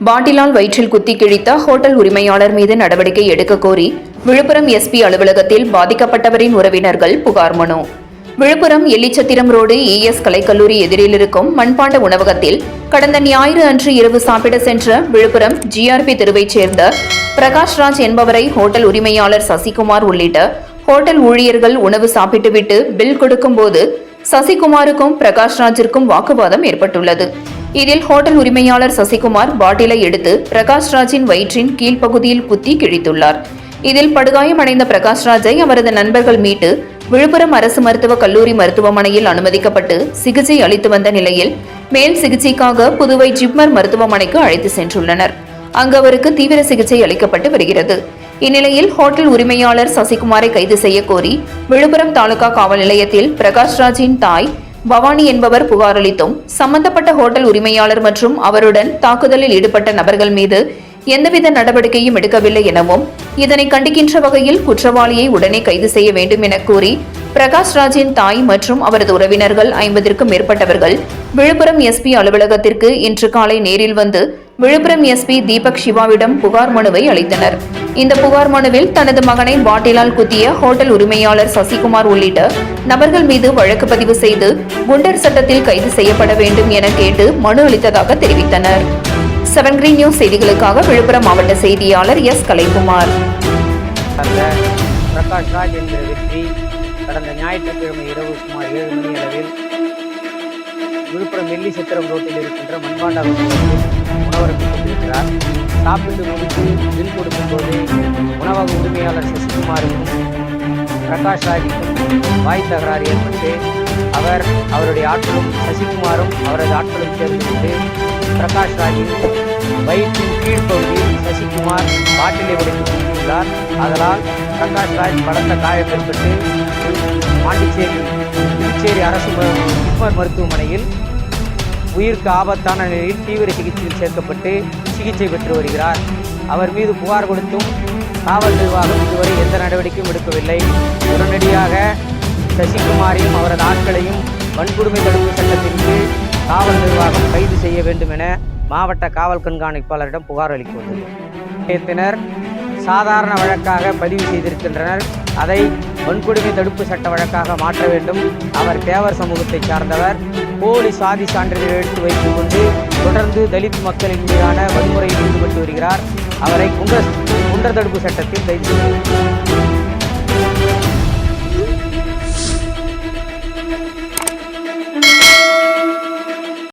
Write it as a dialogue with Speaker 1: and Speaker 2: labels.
Speaker 1: பாட்டிலால் வயிற்றில் குத்தி கிழித்த ஹோட்டல் உரிமையாளர் மீது நடவடிக்கை எடுக்க கோரி விழுப்புரம் எஸ்பி அலுவலகத்தில் பாதிக்கப்பட்டவரின் உறவினர்கள் புகார் மனு. விழுப்புரம் எல்லிச்சத்திரம் ரோடு இஎஸ் கலைக்கல்லூரி எதிரில் இருக்கும் மண்பாண்ட உணவகத்தில் கடந்த ஞாயிறு அன்று இரவு சாப்பிட சென்ற விழுப்புரம் ஜிஆர்பி தெருவைச் சேர்ந்த பிரகாஷ்ராஜ் என்பவரை ஹோட்டல் உரிமையாளர் சசிகுமார் உள்ளிட்ட ஹோட்டல் ஊழியர்கள் உணவு சாப்பிட்டுவிட்டு பில் கொடுக்கும்போது சசிகுமாருக்கும் பிரகாஷ்ராஜிற்கும் வாக்குவாதம் ஏற்பட்டுள்ளது. இதில் ஹோட்டல் உரிமையாளர் சசிகுமார் பாட்டிலை எடுத்து பிரகாஷ்ராஜின் வயிற்றின் கீழ்ப்பகுதியில் குத்தி கிழித்துள்ளார். இதில் படுகாயமடைந்த பிரகாஷ்ராஜை அவரது நண்பர்கள் மீட்டு விழுப்புரம் அரசு மருத்துவக் கல்லூரி மருத்துவமனையில் அனுமதிக்கப்பட்டு சிகிச்சை அளித்து வந்த நிலையில் மேல் சிகிச்சைக்காக புதுவை ஜிப்மர் மருத்துவமனைக்கு அழைத்து சென்றுள்ளனர். அங்கு அவருக்கு தீவிர சிகிச்சை அளிக்கப்பட்டு வருகிறது. இந்நிலையில் ஹோட்டல் உரிமையாளர் சசிகுமாரை கைது செய்ய கோரி விழுப்புரம் தாலுகா காவல் நிலையத்தில் பிரகாஷ்ராஜின் தாய் பவானி என்பவர் புகார் அளித்தும் சம்பந்தப்பட்ட ஹோட்டல் உரிமையாளர் மற்றும் அவருடன் தாக்குதலில் ஈடுபட்ட நபர்கள் மீது எந்தவித நடவடிக்கையும் எடுக்கவில்லை எனவும் இதனை கண்டிக்கின்ற வகையில் குற்றவாளியை உடனே கைது செய்ய வேண்டும் என கூறி பிரகாஷ்ராஜின் தாய் மற்றும் அவரது உறவினர்கள் ஐம்பதிற்கும் மேற்பட்டவர்கள் விழுப்புரம் எஸ்பி அலுவலகத்திற்கு இன்று காலை நேரில் வந்து விழுப்புரம் எஸ்பி தீபக் சிவாவிடம் புகார் மனுவை அளித்தனர். இந்த புகார் மனுவில் தனது மகனை பாட்டிலால் குத்திய ஹோட்டல் உரிமையாளர் சசிகுமார் உள்ளிட்ட நபர்கள் மீது வழக்கு பதிவு செய்து குண்டர் சட்டத்தில் கைது செய்யப்பட வேண்டும் என கேட்டு மனு அளித்ததாக தெரிவித்தனர். செவன் கிரீன் நியூஸ் செய்திகளுக்காக விழுப்புரம் மாவட்ட செய்தியாளர் எஸ். கலைக்குமார்.
Speaker 2: பிரகாஷ் ராஜ் என்கிற வெற்றி கடந்த ஞாயிற்றுக்கிழமை இரவு சுமார் ஏழு மணி அளவில் விழுப்புரம் வெள்ளி சித்திரம் ரோட்டில் இருக்கின்ற மண்பாண்டா உணவருக்கு கொண்டிருக்கிறார் சாப்பிட்டு முடித்து பில் கொடுக்கும்போது உணவக உரிமையாளர் சசிகுமாருக்கும் பிரகாஷ் ராஜுக்கும் வாய் தகராறு ஏற்பட்டு அவர் அவருடைய ஆட்களும் சசிகுமாரும் அவரது ஆட்களும் சேர்ந்து கொண்டு பிரகாஷ் ராஜின் வயிற்றின் கீழ்ப்பகுதியில் சசிகுமார் பாட்டிலை உடைத்து குடித்துள்ளார் அதனால் பிரகாஷ் ராஜ் பலத்த காயம் ஏற்பட்டு பாண்டிச்சேரி புதுச்சேரி அரசு ம- ஜிப்மர் மருத்துவமனையில் உயிருக்கு ஆபத்தான நிலையில் தீவிர சிகிச்சையில் சேர்க்கப்பட்டு சிகிச்சை பெற்று வருகிறார். அவர் மீது புகார் கொடுத்தும் காவல் நிர்வாகம் இதுவரை எந்த நடவடிக்கையும் எடுக்கவில்லை. உடனடியாக சசிகுமாரையும் அவரது ஆட்களையும் வன்கொடுமை தடுப்பு சட்டத்தின் கீழ் காவல் நிர்வாகம் கைது செய்ய வேண்டும் என மாவட்ட காவல் கண்காணிப்பாளரிடம் புகார் அளித்துள்ளது. சாதாரண வழக்காக பதிவு செய்திருக்கின்றனர். அதை வன்கொடுமை தடுப்பு சட்ட வழக்காக மாற்ற வேண்டும். அவர் தேவர் சமூகத்தை சார்ந்தவர். போலி சாதி சான்றிதழ் எடுத்து வைத்துக் கொண்டு தொடர்ந்து தலித் மக்களின் மீதான வன்முறையில் ஈடுபட்டு வருகிறார். அவரை குண்டர் குண்டர் தடுப்பு சட்டத்தில் கைது செய்தது